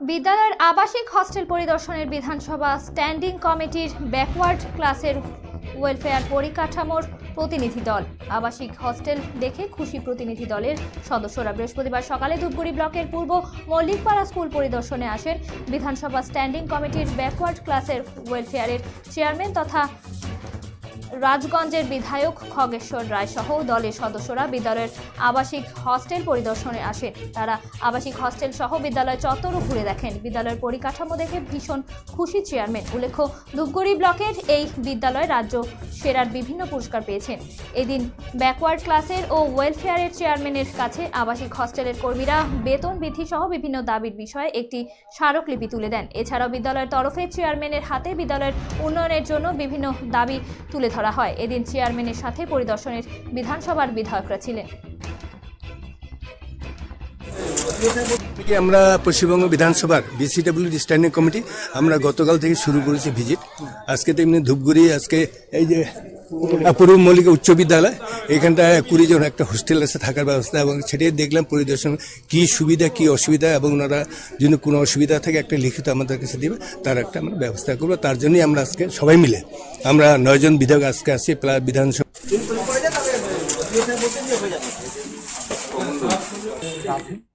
বিদ্যালয়ের আবাসিক হস্টেল পরিদর্শনের বিধানসভা স্ট্যান্ডিং কমিটির ব্যাকওয়ার্ড ক্লাসের ওয়েলফেয়ার পরিকাঠামোর প্রতিনিধি দল। আবাসিক হস্টেল দেখে খুশি প্রতিনিধি দলের সদস্যরা। বৃহস্পতিবার সকালে ধূপগুড়ি ব্লকের পূর্ব মল্লিকপাড়া স্কুল পরিদর্শনে আসেন বিধানসভা স্ট্যান্ডিং কমিটির ব্যাকওয়ার্ড ক্লাসের ওয়েলফেয়ারের চেয়ারম্যান তথা রাজগঞ্জের বিধায়ক খগেশ্বর রায় সহ দলের সদস্যরা বিদ্যালয়ের আবাসিক হস্টেল পরিদর্শনে আসে। তারা আবাসিক হস্টেল সহ বিদ্যালয় চত্বর ঘুরে দেখেন। বিদ্যালয়ের পরিকাঠামো দেখে ভীষণ খুশি চেয়ারম্যান। উল্লেখ্য, ধূপগুড়ি ব্লকের এই বিদ্যালয় রাজ্য সেরার বিভিন্ন পুরস্কার পেয়েছেন। এদিন ব্যাকওয়ার্ড ক্লাসের ও ওয়েলফেয়ারের চেয়ারম্যানের কাছে আবাসিক হস্টেলের কর্মীরা বেতন বৃদ্ধি সহ বিভিন্ন দাবির বিষয়ে একটি স্মারকলিপি তুলে দেন। এছাড়াও বিদ্যালয়ের তরফে চেয়ারম্যানের হাতে বিদ্যালয়ের উন্নয়নের জন্য বিভিন্ন দাবি তুলে ধরা হয়। এদিন চেয়ারম্যানের সাথে পরিদর্শনের বিধানসভার বিধায়করা ছিলেন। আমরা পশ্চিমবঙ্গ বিধানসভার বিসিডাব্লিউডি স্ট্যান্ডিং কমিটি, আমরা গতকাল থেকে শুরু করেছি ভিজিট। আজকে তো এমনি ধূপগুড়ি, আজকে এই যে পূর্ব মল্লিকা উচ্চ বিদ্যালয়, এখানটায় কুড়ি জন একটা হোস্টেল আছে, থাকার ব্যবস্থা, এবং সেটাই দেখলাম পরিদর্শন, কি সুবিধা, কি অসুবিধা, এবং ওনারা যদি কোনো অসুবিধা থাকে, একটা লিখিত আমাদের কাছে দেবে, তার একটা আমরা ব্যবস্থা করব, তার জন্যই আমরা আজকে সবাই মিলে, আমরা নয়জন বিধায়ক আজকে আসি প্লাস বিধানসভা।